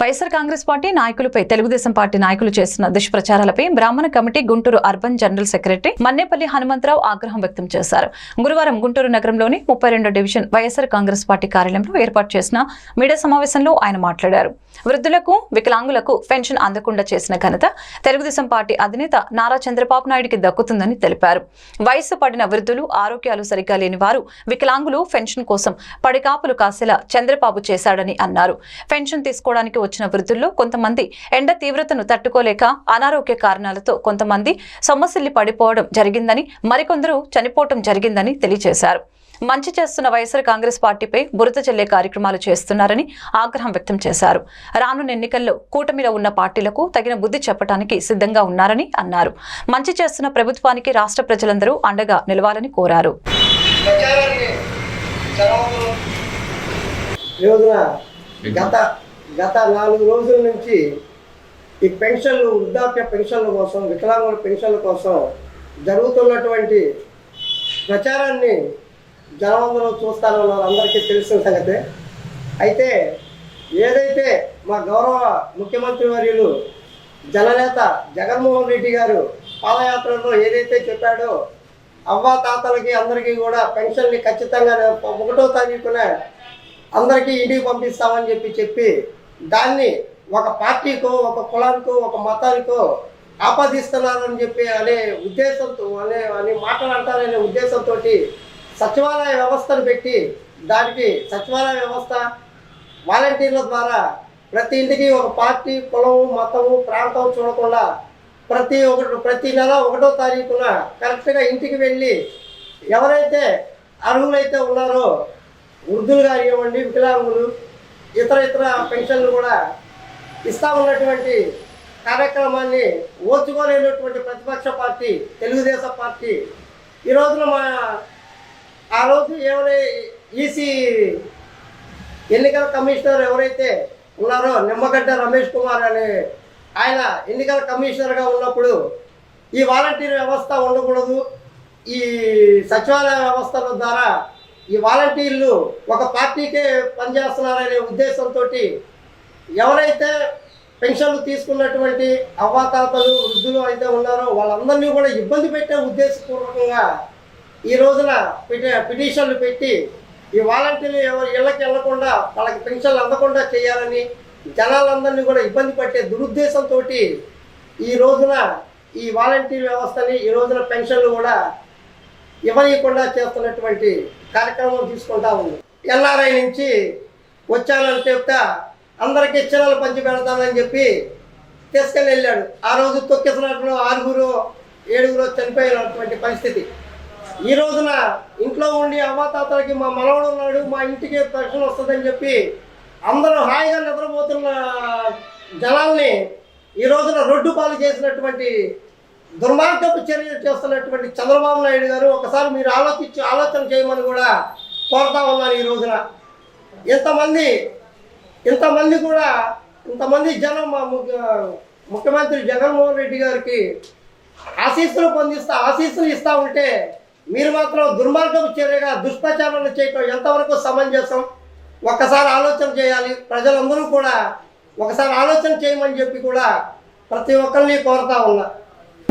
YSR Congress party నాయకులపై Telugu Desam party నాయకులు చేస్తున్న దుష్ప్రచారాలపై బ్రాహ్మణ committee Guntur urban general secretary Mannepalli Hanumantharao ఆగ్రహం వ్యక్తం చేశారు. గురువారం గుంటూరు నగరంలోని ముప్పై రెండో డివిజన్ వైఎస్ఆర్ కాంగ్రెస్ పార్టీ కార్యాలయంలో ఏర్పాటు చేసిన మీడియా సమావేశంలో ఆయన మాట్లాడారు. వృద్ధులకు వికలాంగులకు పెన్షన్ అందకుండా చేసిన ఘనత తెలుగుదేశం పార్టీ అధినేత నారా చంద్రబాబు నాయుడికి దక్కుతుందని తెలిపారు. వయస్సు పడిన వృద్ధులు ఆరోగ్యాలు సరిగ్గా లేని వారు వికలాంగులు పెన్షన్ కోసం పడికాపులు కాసేలా చంద్రబాబు చేశాడని అన్నారు. పెన్షన్ తీసుకోవడానికి వచ్చిన వృద్ధుల్లో కొంతమంది ఎండ తీవ్రతను తట్టుకోలేక అనారోగ్య కారణాలతో కొంతమంది సొమ్మసిల్లి పడిపోవడం జరిగిందని మరికొందరు చనిపోవడం జరిగిందని తెలియజేశారు. మంచి చేస్తున్న వైఎస్ఆర్ కాంగ్రెస్ పార్టీపై బురద చెల్లే కార్యక్రమాలు చేస్తున్నారని ఆగ్రహం వ్యక్తం చేశారు. రానున్న ఎన్నికల్లో కూటమిలో ఉన్న పార్టీలకు తగిన బుద్ధి చెప్పడానికి సిద్ధంగా ఉన్నారని అన్నారు. మంచి చేస్తున్న ప్రభుత్వానికి రాష్ట్ర ప్రజలందరూ అండగా నిలవాలని కోరారు. గత గత నాలుగు రోజుల నుంచి ఈ పెన్షన్లు వృద్ధాప్య పెన్షన్ల కోసం వికలాంగుల పెన్షన్ల కోసం జరుగుతున్నటువంటి ప్రచారాన్ని జనమందరూ చూస్తారన్నారు అందరికీ తెలిసిన సంగతే. అయితే ఏదైతే మా గౌరవ ముఖ్యమంత్రి వర్యులు జననేత జగన్మోహన్ రెడ్డి గారు పాదయాత్రలో ఏదైతే చెప్పాడో అవ్వ తాతలకి అందరికీ కూడా పెన్షన్ని ఖచ్చితంగా ఒకటో తారీఖున అందరికీ ఇంటికి పంపిస్తామని చెప్పి చెప్పి దాన్ని ఒక పార్టీకో ఒక కులానికో ఒక మతానికో ఆపాదిస్తున్నారని చెప్పి అనే ఉద్దేశంతో అనే అని మాట్లాడతారనే ఉద్దేశంతో సచివాలయ వ్యవస్థను పెట్టి దానికి సచివాలయ వ్యవస్థ వాలంటీర్ల ద్వారా ప్రతి ఇంటికి ఒక పార్టీ కులము మతము ప్రాంతం చూడకుండా ప్రతి ఒకటి ప్రతి నెల ఒకటో తారీఖున కరెక్ట్గా ఇంటికి వెళ్ళి ఎవరైతే అర్హులైతే ఉన్నారో వృద్ధులు కానివ్వండి వికలాంగులు ఇతర ఇతర పెన్షన్లు కూడా ఇస్తా ఉన్నటువంటి కార్యక్రమాన్ని ఓర్చుకోలేనటువంటి ప్రతిపక్ష పార్టీ తెలుగుదేశం పార్టీ. ఈ రోజున మా ఆ రోజు ఎవరై ఈసీ ఎన్నికల కమిషనర్ ఎవరైతే ఉన్నారో నిమ్మగడ్డ రమేష్ కుమార్ అనే ఆయన ఎన్నికల కమిషనర్గా ఉన్నప్పుడు ఈ వాలంటీర్ వ్యవస్థ ఉండకూడదు. ఈ సచివాలయ వ్యవస్థల ద్వారా ఈ వాలంటీర్లు ఒక పార్టీకే పనిచేస్తున్నారనే ఉద్దేశంతో ఎవరైతే పెన్షన్లు తీసుకున్నటువంటి అవ్వాతాతలు వృద్ధులు అయితే ఉన్నారో వాళ్ళందరినీ కూడా ఇబ్బంది పెట్టే ఉద్దేశపూర్వకంగా ఈ రోజున పిటి పిటిషన్లు పెట్టి ఈ వాలంటీర్లు ఎవరు ఇళ్ళకి వెళ్ళకుండా వాళ్ళకి పెన్షన్లు అందకుండా చేయాలని జనాలందరినీ కూడా ఇబ్బంది పట్టే దురుద్దేశంతో ఈ రోజున ఈ వాలంటీర్ వ్యవస్థని ఈ రోజున పెన్షన్లు కూడా ఇవ్వనీయకుండా చేస్తున్నటువంటి కార్యక్రమం తీసుకుంటా ఉంది. ఎన్ఆర్ఐ నుంచి వచ్చానని చెప్తా అందరికీ చిన్నలు పంచి పెడతానని చెప్పి తీసుకెళ్ళి వెళ్ళాడు. ఆ రోజు తొక్కిసినట్లు ఆరుగురు ఏడుగురు చనిపోయినటువంటి పరిస్థితి. ఈ రోజున ఇంట్లో ఉండి అమ్మాతాతలకి మా మనవడు ఉన్నాడు మా ఇంటికి పెన్షన్ వస్తుందని చెప్పి అందరూ హాయిగా నిద్రపోతున్న జనాల్ని ఈ రోజున రొడ్డు పాలు చేసినటువంటి దుర్మార్గపు చర్యలు చేస్తున్నటువంటి చంద్రబాబు నాయుడు గారు ఒకసారి మీరు ఆలోచించి ఆలోచన చేయమని కూడా కోరుతా ఉన్నాను ఈ రోజున. ఇంతమంది ఇంతమంది కూడా ఇంతమంది జనం మా ముఖ్య ముఖ్యమంత్రి జగన్మోహన్ రెడ్డి గారికి ఆశీస్సులు పొందిస్తా ఆశీస్సులు ఇస్తూ ఉంటే మీరు మాత్రం దుర్మార్గపు చర్యగా దుష్ప్రచారాలు చేయటం ఎంతవరకు సమంజసం? ఒక్కసారి ఆలోచన చేయాలి. ప్రజలందరూ కూడా ఒకసారి ఆలోచన చేయమని చెప్పి కూడా ప్రతి ఒక్కరిని కోరుతా ఉన్నా.